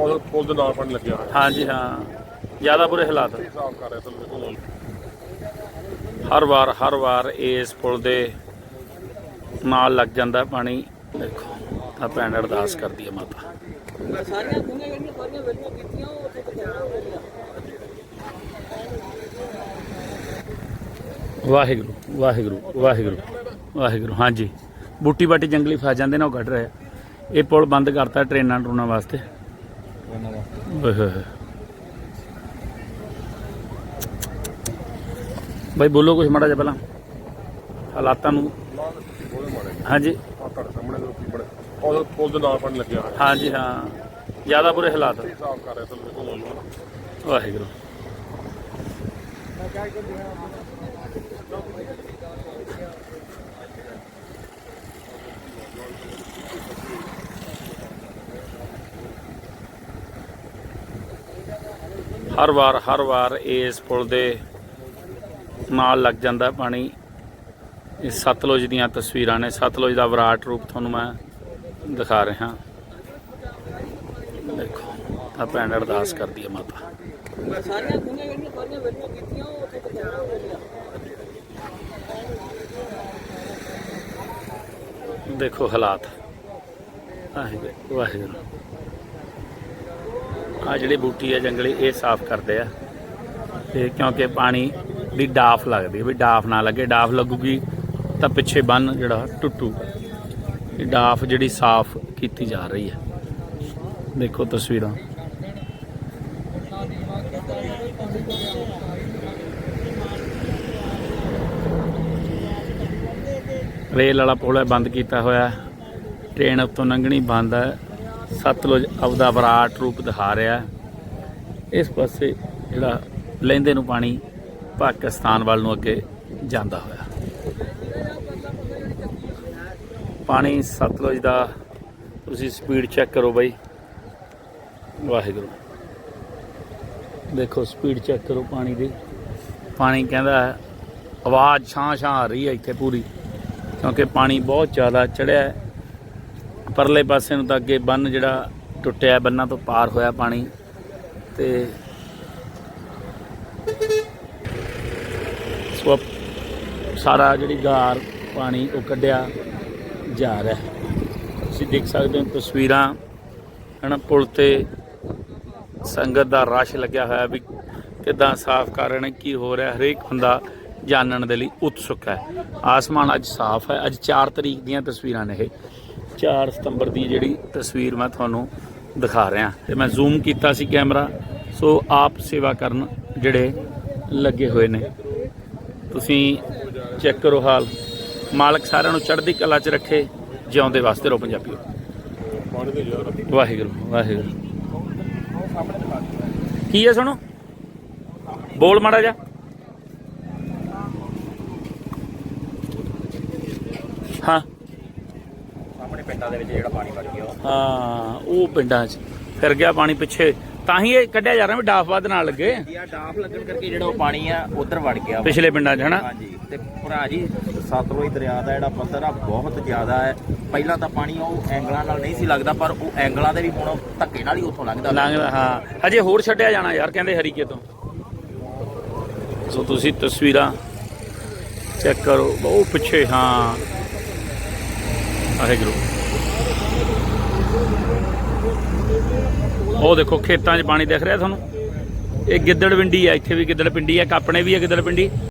ਪੁਲ ਪੁਲ ਦੇ ਨਾਲ ਪਾਣੀ ਲੱਗਿਆ ਹੋਇਆ। ਹਾਂਜੀ ਹਾਂ। ਜ਼ਿਆਦਾ ਬੁਰੇ ਹਾਲਾਤ। ਇਹ ਸਾਫ਼ ਕਰ ਰਿਹਾ ਤੁਹਾਨੂੰ ਦੇਖੋ ਹਰ ਵਾਰ ਹਰ ਵਾਰ ਇਸ ਪੁਲ ਦੇ ਨਾਲ ਲੱਗ ਜਾਂਦਾ ਪਾਣੀ। ਦੇਖੋ ਤਾਂ ਭੈਣ ਅਰਦਾਸ ਕਰਦੀ ਹੈ ਮਾਤਾ। ਸਾਰੀਆਂ ਖੂਹਾਂ ਜਿਹੜੀਆਂ ਸਾਰੀਆਂ ਵੇਲੀਆਂ ਕੀਤੀਆਂ ਉਹ ਉੱਥੇ ਪਹੁੰਚਾਉਣਾ ਹੋ ਗਿਆ ਵਾਹਿਗੁਰੂ ਵਾਹਿਗੁਰੂ ਵਾਹਿਗੁਰੂ ਵਾਹਿਗੁਰੂ। ਹਾਂਜੀ। ਬੂਟੀ ਬਾਟੀ ਜੰਗਲੀ ਫਸ ਜਾਂਦੇ ਨੇ ਉਹ ਕੱਢ ਰਹੇ ਆ। ਇਹ ਪੁਲ ਬੰਦ ਕਰਤਾ ਟ੍ਰੇਨਾਂ ਟਰੂਨਾਂ ਵਾਸਤੇ। ਬਾਈ ਬੋਲੋ ਕੁਝ ਮਾੜਾ ਜਿਹਾ ਪਹਿਲਾਂ। ਹਾਲਾਤਾਂ ਨੂੰ। ਹਾਂਜੀ। ਆ ਤੁਹਾਡੇ ਸਾਹਮਣੇ ਲੋਕੀ ਬੜੇ ਪੁਲ ਪੁਲ ਦੇ ਨਾਲ ਪਾਣੀ ਲੱਗਿਆ ਹੋਇਆ ਹਾਂਜੀ ਹਾਂ। ਜ਼ਿਆਦਾ ਬੁਰੇ ਹਾਲਾਤ। ਇਹ ਸਾਫ਼ ਕਰ ਰਿਹਾ ਤੁਹਾਨੂੰ ਦੇਖੋ ਵਾਹਿਗੁਰੂ। ਹਰ ਵਾਰ ਹਰ ਵਾਰ ਇਸ ਪੁਲ ਦੇ ਨਾਲ ਲੱਗ ਜਾਂਦਾ ਪਾਣੀ। ਇਹ ਸਤਲੁਜ ਦੀਆਂ ਤਸਵੀਰਾਂ ਨੇ। ਸਤਲੁਜ ਦਾ ਵਿਰਾਟ ਰੂਪ ਤੁਹਾਨੂੰ ਮੈਂ ਦਿਖਾ ਰਿਹਾ। ਦੇਖੋ ਤਾਂ ਭੈਣ ਅਰਦਾਸ ਕਰਦੀ ਹੈ ਮਾਤਾ। ਸਾਰੀਆਂ ਖੂਹਾਂ ਜਿਹੜੀਆਂ ਸਾਰੀਆਂ ਵੇਲੀਆਂ ਕੀਤੀਆਂ ਉਹ ਉੱਥੇ ਪਹੁੰਚਾਉਣਾ ਹੋ ਗਿਆ। ਦੇਖੋ ਹਾਲਾਤ। ਵਾਹਿਗੁਰੂ ਵਾਹਿਗੁਰੂ। ਆ ਜਿਹੜੀ ਬੂਟੀ ਹੈ ਜੰਗਲੀ, ਇਹ ਸਾਫ਼ ਕਰਦੇ ਆ। ਤੇ ਕਿਉਂਕਿ ਪਾਣੀ ਦੀ ਡਾਫ ਲੱਗਦੀ ਹੈ ਵੀ ਡਾਫ ਨਾ ਲੱਗੇ, ਡਾਫ ਲੱਗੂਗੀ ਤਾਂ ਪਿੱਛੇ ਬੰਨ ਜਿਹੜਾ ਟੁੱਟੂਗਾ ਇਹ ਡਾਫ ਜਿਹੜੀ ਸਾਫ਼ ਕੀਤੀ ਜਾ ਰਹੀ ਹੈ ਦੇਖੋ ਤਸਵੀਰਾਂ। ਰੇਲ ਵਾਲਾ ਪੁਲ ਹੈ, ਬੰਦ ਕੀਤਾ ਹੋਇਆ। ਟ੍ਰੇਨ ਉੱਤੋਂ ਲੰਘਣੀ ਬੰਦ ਹੈ। ਸਤਲੁਜ ਆਪਦਾ ਵਿਰਾਟ ਰੂਪ ਦਿਖਾ ਰਿਹਾ। ਇਸ ਪਾਸੇ ਜਿਹੜਾ ਲੈਂਦੇ ਨੂੰ ਪਾਣੀ ਪਾਕਿਸਤਾਨ ਵੱਲ ਨੂੰ ਅੱਗੇ ਜਾਂਦਾ ਹੋਇਆ। ਪਾਣੀ ਸਤਲੁਜ ਦਾ, ਤੁਸੀਂ ਸਪੀਡ ਚੈੱਕ ਕਰੋ ਬਾਈ। ਵਾਹਿਗੁਰੂ। ਦੇਖੋ ਸਪੀਡ ਚੈੱਕ ਕਰੋ ਪਾਣੀ ਦੀ। ਪਾਣੀ ਕਹਿੰਦਾ ਆਵਾਜ਼ ਛਾਂ ਛਾਂ ਆ ਰਹੀ ਹੈ ਇੱਥੇ ਪੂਰੀ, ਕਿਉਂਕਿ ਪਾਣੀ ਬਹੁਤ ਜ਼ਿਆਦਾ ਚੜਿਆ ਹੈ। ਪਰਲੇ ਪਾਸੇ ਨੂੰ ਤਾਂ ਅੱਗੇ ਬੰਨ ਜਿਹੜਾ ਟੁੱਟਿਆ ਬੰਨਾਂ ਤੋਂ ਪਾਰ ਹੋਇਆ ਪਾਣੀ ਤੇ ਸੋ ਸਾਰਾ ਜਿਹੜੀ ਗਾਰ ਪਾਣੀ ਉਹ ਕੱਢਿਆ ਜਾ ਰਿਹਾ ਤੁਸੀਂ ਦੇਖ ਸਕਦੇ ਹੋ ਤਸਵੀਰਾਂ, ਹਨਾ, ਪੁਲ ਤੇ ਸੰਗਤ ਦਾ ਰਸ਼ ਲੱਗਿਆ ਹੋਇਆ ਵੀ ਕਿਦਾਂ ਸਾਫ਼ ਕਰ ਰਹੇ ਨੇ, ਕੀ ਹੋ ਰਿਹਾ, ਹਰੇਕ ਬੰਦਾ ਜਾਣਨ ਦੇ ਲਈ ਉਤਸੁਕ ਹੈ। ਆਸਮਾਨ ਅੱਜ ਸਾਫ਼ ਹੈ, ਅੱਜ 4 ਤਰੀਕ ਦੀਆਂ ਤਸਵੀਰਾਂ ਨੇ ਇਹ। 4 ਸਤੰਬਰ ਦੀ ਜਿਹੜੀ ਤਸਵੀਰ ਮੈਂ ਤੁਹਾਨੂੰ ਦਿਖਾ ਰਿਹਾ। ਤੇ ਮੈਂ ਜ਼ੂਮ ਕੀਤਾ ਸੀ ਕੈਮਰਾ ਸੋ ਆਪ ਸੇਵਾ ਕਰਨ ਜਿਹੜੇ ਲੱਗੇ ਹੋਏ ਨੇ। ਤੁਸੀਂ ਚੈੱਕ ਕਰੋ ਹਾਲ। ਮਾਲਕ ਸਾਰਿਆਂ ਨੂੰ ਚੜ੍ਹਦੀ ਕਲਾ 'ਚ ਰੱਖੇ, ਜਿਉਂਦੇ ਵਾਸਤੇ ਰੋ ਪੰਜਾਬੀਓ। ਵਾਹਿਗੁਰੂ ਵਾਹਿਗੁਰੂ। ਕੀ ਹੈ ਸੁਣੋ ਬੋਲ ਮਾੜਾ ਜਾ ਹਾਂ। ਸਾਹਮਣੇ ਪਿੰਡਾਂ ਦੇ ਵਿੱਚ ਜਿਹੜਾ ਪਾਣੀ ਵੜ ਗਿਆ ਹਾਂ ਉਹ ਪਿੰਡਾਂ 'ਚ ਫਿਰ ਗਿਆ ਪਾਣੀ ਪਿੱਛੇ। ਤਾਂ ਹੀ ਇਹ ਕੱਢਿਆ ਜਾ ਰਿਹਾ ਵੀ ਡਾਫਵਾਦ ਨਾਲ ਲੱਗੇ। ਆ ਡਾਫ ਲੱਗਣ ਕਰਕੇ ਜਿਹੜਾ ਉਹ ਪਾਣੀ ਆ ਉਧਰ ਵੜ ਗਿਆ। ਪਿਛਲੇ ਪਿੰਡਾਂ 'ਚ ਹਨਾ? ਹਾਂਜੀ ਤੇ ਭਰਾ ਜੀ ਸਤਲੁਜ ਦਰਿਆ ਦਾ ਜਿਹੜਾ ਪੱਧਰ ਆ ਬਹੁਤ ਜ਼ਿਆਦਾ ਹੈ। ਪਹਿਲਾਂ ਤਾਂ ਪਾਣੀ ਉਹ ਐਂਗਲਾਂ ਨਾਲ ਨਹੀਂ ਸੀ ਲੱਗਦਾ ਪਰ ਉਹ ਐਂਗਲਾਂ ਦੇ ਵੀ ਹੁਣ ਧੱਕੇ ਨਾਲ ਹੀ ਉੱਥੋਂ ਲੰਘਦਾ। ਲੰਘਦਾ ਹਾਂ। ਹਜੇ ਹੋਰ ਛੱਡਿਆ ਜਾਣਾ ਯਾਰ ਕਹਿੰਦੇ ਹਰੀਕੇ ਤੋਂ। ਸੋ ਤੁਸੀਂ ਤਸਵੀਰਾਂ ਚੈੱਕ ਕਰੋ। ਉਹ ਪਿੱਛੇ ਹਾਂ। ਵਾਹਿਗੁਰੂ। ਉਹ ਦੇਖੋ, ਖੇਤਾਂ 'ਚ ਪਾਣੀ ਦਿਖ ਰਿਹਾ ਤੁਹਾਨੂੰ। ਇਹ ਗਿੱਦੜ ਪਿੰਡੀ ਆ, ਇੱਥੇ ਵੀ ਗਿੱਦੜ ਪਿੰਡੀ ਆ ਕਾਪਣੇ ਵੀ ਆ ਗਿੱਦੜ ਪਿੰਡੀ